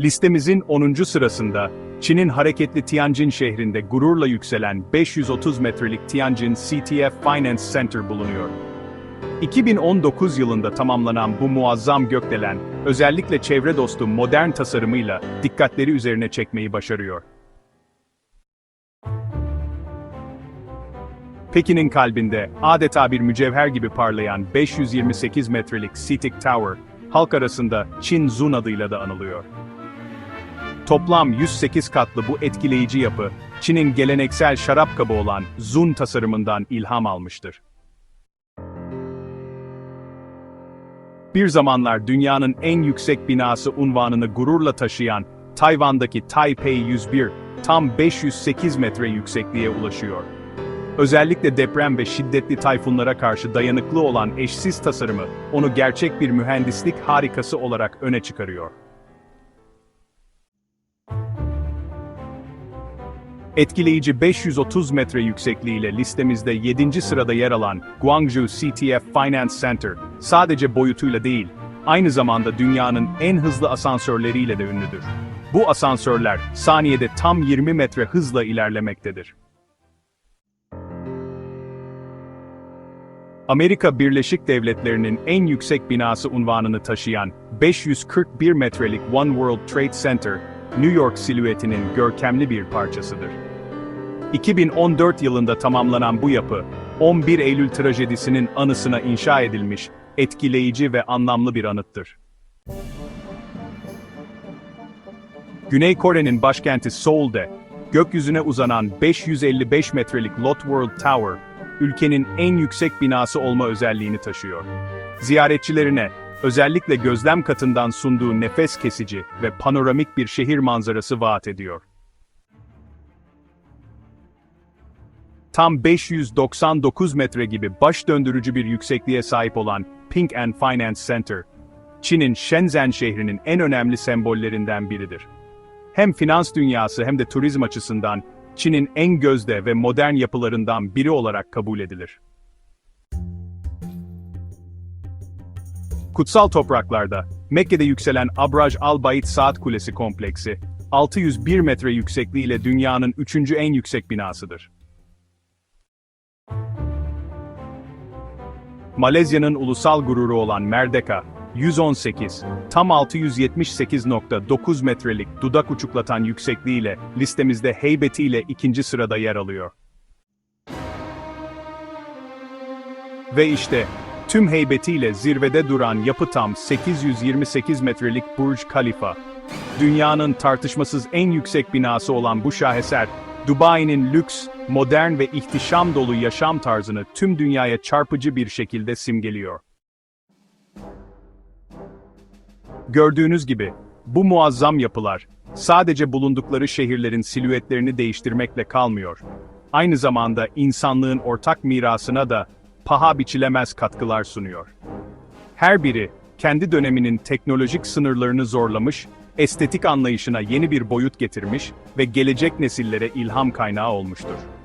Listemizin 10. sırasında, Çin'in hareketli Tianjin şehrinde gururla yükselen 530 metrelik Tianjin CTF Finance Center bulunuyor. 2019 yılında tamamlanan bu muazzam gökdelen, özellikle çevre dostu modern tasarımıyla dikkatleri üzerine çekmeyi başarıyor. Pekin'in kalbinde adeta bir mücevher gibi parlayan 528 metrelik CITIC Tower, halk arasında Çin Zun adıyla da anılıyor. Toplam 108 katlı bu etkileyici yapı, Çin'in geleneksel şarap kabı olan Zun tasarımından ilham almıştır. Bir zamanlar dünyanın en yüksek binası unvanını gururla taşıyan Tayvan'daki Taipei 101, tam 508 metre yüksekliğe ulaşıyor. Özellikle deprem ve şiddetli tayfunlara karşı dayanıklı olan eşsiz tasarımı, onu gerçek bir mühendislik harikası olarak öne çıkarıyor. Etkileyici 530 metre yüksekliğiyle listemizde 7. sırada yer alan Guangzhou CTF Finance Center, sadece boyutuyla değil, aynı zamanda dünyanın en hızlı asansörleriyle de ünlüdür. Bu asansörler, saniyede tam 20 metre hızla ilerlemektedir. Amerika Birleşik Devletleri'nin en yüksek binası unvanını taşıyan 541 metrelik One World Trade Center, New York silüetinin görkemli bir parçasıdır. 2014 yılında tamamlanan bu yapı, 11 Eylül trajedisinin anısına inşa edilmiş, etkileyici ve anlamlı bir anıttır. Güney Kore'nin başkenti Seul'de, gökyüzüne uzanan 555 metrelik Lot World Tower, ülkenin en yüksek binası olma özelliğini taşıyor. Ziyaretçilerine, özellikle gözlem katından sunduğu nefes kesici ve panoramik bir şehir manzarası vaat ediyor. Tam 599 metre gibi baş döndürücü bir yüksekliğe sahip olan Pink and Finance Center, Çin'in Shenzhen şehrinin en önemli sembollerinden biridir. Hem finans dünyası hem de turizm açısından Çin'in en gözde ve modern yapılarından biri olarak kabul edilir. Kutsal topraklarda, Mekke'de yükselen Abraj Al-Bait Saat Kulesi kompleksi, 601 metre yüksekliğiyle dünyanın üçüncü en yüksek binasıdır. Malezya'nın ulusal gururu olan Merdeka, 118, tam 678.9 metrelik dudak uçuklatan yüksekliğiyle listemizde heybetiyle ikinci sırada yer alıyor. Ve işte, tüm heybetiyle zirvede duran yapı tam 828 metrelik Burj Khalifa. Dünyanın tartışmasız en yüksek binası olan bu şaheser, Dubai'nin lüks, modern ve ihtişam dolu yaşam tarzını tüm dünyaya çarpıcı bir şekilde simgeliyor. Gördüğünüz gibi, bu muazzam yapılar, sadece bulundukları şehirlerin silüetlerini değiştirmekle kalmıyor. Aynı zamanda insanlığın ortak mirasına da paha biçilemez katkılar sunuyor. Her biri, kendi döneminin teknolojik sınırlarını zorlamış, estetik anlayışına yeni bir boyut getirmiş ve gelecek nesillere ilham kaynağı olmuştur.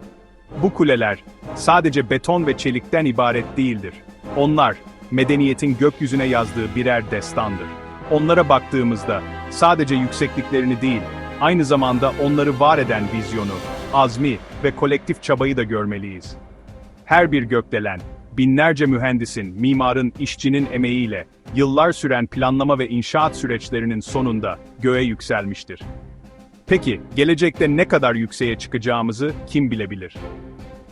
Bu kuleler, sadece beton ve çelikten ibaret değildir. Onlar, medeniyetin gökyüzüne yazdığı birer destandır. Onlara baktığımızda, sadece yüksekliklerini değil, aynı zamanda onları var eden vizyonu, azmi ve kolektif çabayı da görmeliyiz. Her bir gökdelen, binlerce mühendisin, mimarın, işçinin emeğiyle, yıllar süren planlama ve inşaat süreçlerinin sonunda göğe yükselmiştir. Peki, gelecekte ne kadar yükseğe çıkacağımızı kim bilebilir?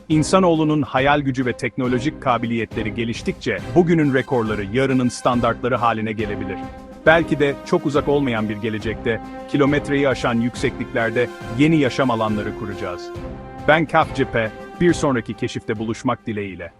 İnsanoğlunun hayal gücü ve teknolojik kabiliyetleri geliştikçe bugünün rekorları yarının standartları haline gelebilir. Belki de çok uzak olmayan bir gelecekte kilometreyi aşan yüksekliklerde yeni yaşam alanları kuracağız. Ben Kaf Cephe, bir sonraki keşifte buluşmak dileğiyle.